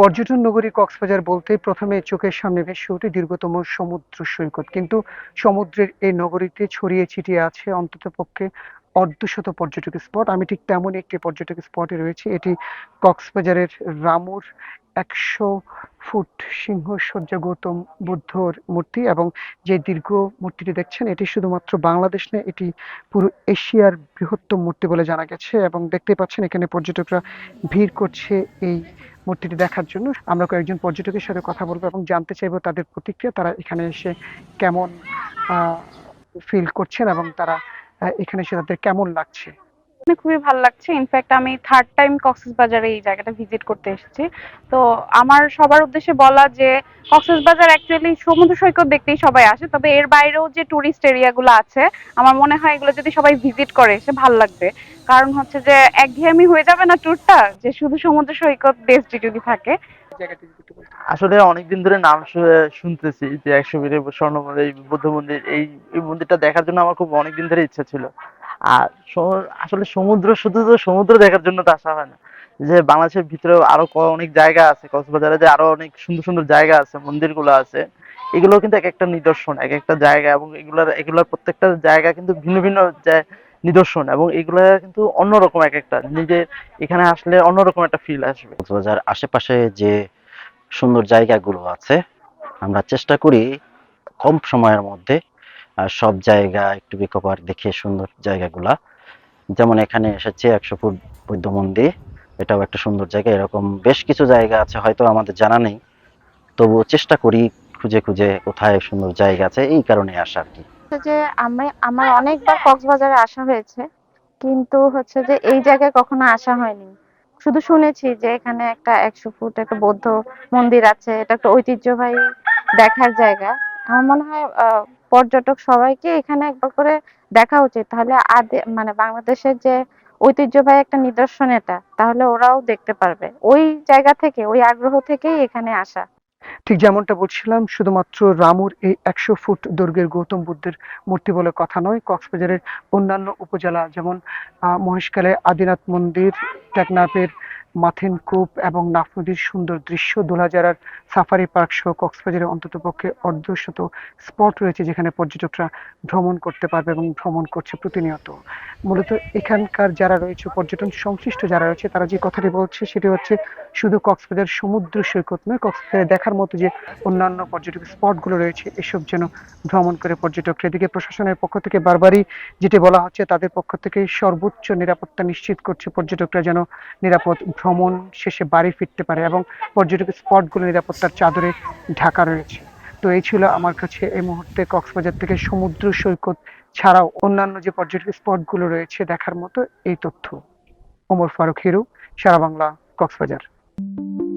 পর্যটন নগরী কক্সবাজার বলতে প্রথমে চোখের সামনে ভেসে ওঠে দীর্ঘতম সমুদ্র সৈকত। কিন্তু সমুদ্রের এই নগরীতে ছড়িয়ে ছিটিয়ে আছে অন্ততপক্ষে অর্ধশত পর্যটক স্পট। আমি ঠিক তেমনই একটি পর্যটক স্পটে রয়েছে। এটি কক্সবাজারের রামুর একশো ফুট সিংহসজ্জা গৌতম বুদ্ধর মূর্তি এবং যে দীর্ঘ মূর্তিটি দেখছেন, এটি শুধুমাত্র বাংলাদেশ নয়, এটি পুরো এশিয়ার বৃহত্তম মূর্তি বলে জানা গেছে এবং দেখতে পাচ্ছেন এখানে পর্যটকরা ভিড় করছে এই মূর্তিটি দেখার জন্য আমরা কয়েকজন পর্যটকের সাথে কথা বলব এবং জানতে চাইব তাদের প্রতিক্রিয়া, তারা এখানে এসে কেমন ফিল করছেন এবং তারা এখানে এসে তাদের কেমন লাগছে। খুবই ভালো লাগছে। ইনফ্যাক্ট আমি থার্ড টাইম কক্সবাজারে এই জায়গাটা ভিজিট করতে এসেছি। তো আমার সবার উদ্দেশ্যে বলা যে কক্সবাজার অ্যাকচুয়ালি সমুদ্র সৈকত দেখতেই সবাই আসে, তবে এর বাইরেও যে টুরিস্ট এরিয়াগুলো আছে, আমার মনে হয় এগুলো যদি সবাই ভিজিট করে এসে ভালো লাগবে। কারণ হচ্ছে যে, একঘেয়েমি হয়ে যাবে না ট্যুরটা যে শুধু সমুদ্র সৈকত বেসড যদি থাকে। আসলে অনেকদিন ধরে নাম শুনতেছি যে একশো বীরের স্বর্ণ এই বুদ্ধ মন্দির এই মন্দিরটা দেখার জন্য আমার খুব অনেকদিন ধরে ইচ্ছা ছিল। আর আসলে সমুদ্র, শুধু তো সমুদ্র দেখার জন্য তো আসা হয় না। যে বাংলাদেশের ভিতরে আরও অনেক জায়গা আছে, কক্সবাজারে যে আরও অনেক সুন্দর সুন্দর জায়গা আছে, মন্দিরগুলো আছে। এগুলো কিন্তু এক একটা নিদর্শন এক একটা জায়গা এবং এগুলার এগুলার প্রত্যেকটা জায়গা কিন্তু ভিন্ন ভিন্ন নিদর্শন এবং এগুলা কিন্তু অন্যরকম এক একটা নিজের এখানে আসলে অন্যরকম একটা ফিল আসবে। কক্সবাজার আশেপাশে যে সুন্দর জায়গাগুলো আছে, আমরা চেষ্টা করি কম সময়ের মধ্যে সব জায়গা একটু বিকপার দেখে সুন্দর জায়গাগুলা। যেমন এখানে এসেছে একশো ফুট বৌদ্ধ মন্দির, এটাও একটা সুন্দর জায়গা। এরকম বেশ কিছু জায়গা আছে, হয়তো আমাদের জানা নেই। তবুও চেষ্টা করি খুঁজে খুঁজে কোথায় সুন্দর জায়গা আছে, এই কারণে আসা আর কি। যে আমি, আমার অনেকবার কক্সবাজারে আসা হয়েছে, কিন্তু হচ্ছে যে এই জায়গায় কখনো আসা হয়নি। শুধু শুনেছি যে এখানে একটা একশো ফুট একটা বৌদ্ধ মন্দির আছে, এটা একটা ঐতিহ্যবাহী দেখার জায়গা। আমার মনে হয় পর্যটক সবাইকে এখানে একবার করে দেখা উচিত। তাহলে মানে বাংলাদেশের যে ঐতিহ্যবাহী একটা নিদর্শন এটা তাহলে ওরাও দেখতে পারবে। ওই জায়গা থেকে ওই আগ্রহ থেকেই এখানে আসা। ঠিক যেমনটা বলছিলাম শুধুমাত্র রামুর এই একশো ফুট দৈর্ঘ্যের গৌতম বুদ্ধের মূর্তি বলে কথা নয় কক্সবাজারের অন্যান্য উপজেলা যেমন আহ, মহেশখালে আদিনাথ মন্দির টেকনাফের মাথিন কূপ এবং নাফ নদীর সুন্দর দৃশ্য দোলাজারার সাফারি পার্ক সহ কক্সবাজারে অন্ততপক্ষে অর্ধশত স্পট রয়েছে যেখানে পর্যটকরা ভ্রমণ করতে পারবে এবং ভ্রমণ করছে প্রতিনিয়ত। মূলত এখানকার যারা রয়েছে, পর্যটন সংশ্লিষ্ট যারা রয়েছে, তারা যে কথাটি বলছে সেটি হচ্ছে শুধু কক্সবাজার সমুদ্র সৈকত নয়, কক্সবাজারে দেখার মতো যে অন্যান্য পর্যটক স্পটগুলো রয়েছে, এসব যেন ভ্রমণ করে পর্যটকরা। এদিকে প্রশাসনের পক্ষ থেকে বারবারই যেটি বলা হচ্ছে, তাদের পক্ষ থেকে সর্বোচ্চ নিরাপত্তা নিশ্চিত করছে পর্যটকরা যেন নিরাপদ ভ্রমণ শেষে বাড়ি ফিরতে পারে এবং পর্যটক স্পটগুলো নিরাপত্তার চাদরে ঢাকা রয়েছে। তো এই ছিল আমার কাছে এই মুহূর্তে কক্সবাজার থেকে সমুদ্র সৈকত ছাড়াও অন্যান্য যে পর্যটক স্পটগুলো রয়েছে দেখার মতো এই তথ্য। ওমর ফারুক হিরু, সারা বাংলা, কক্সবাজার। Thank you.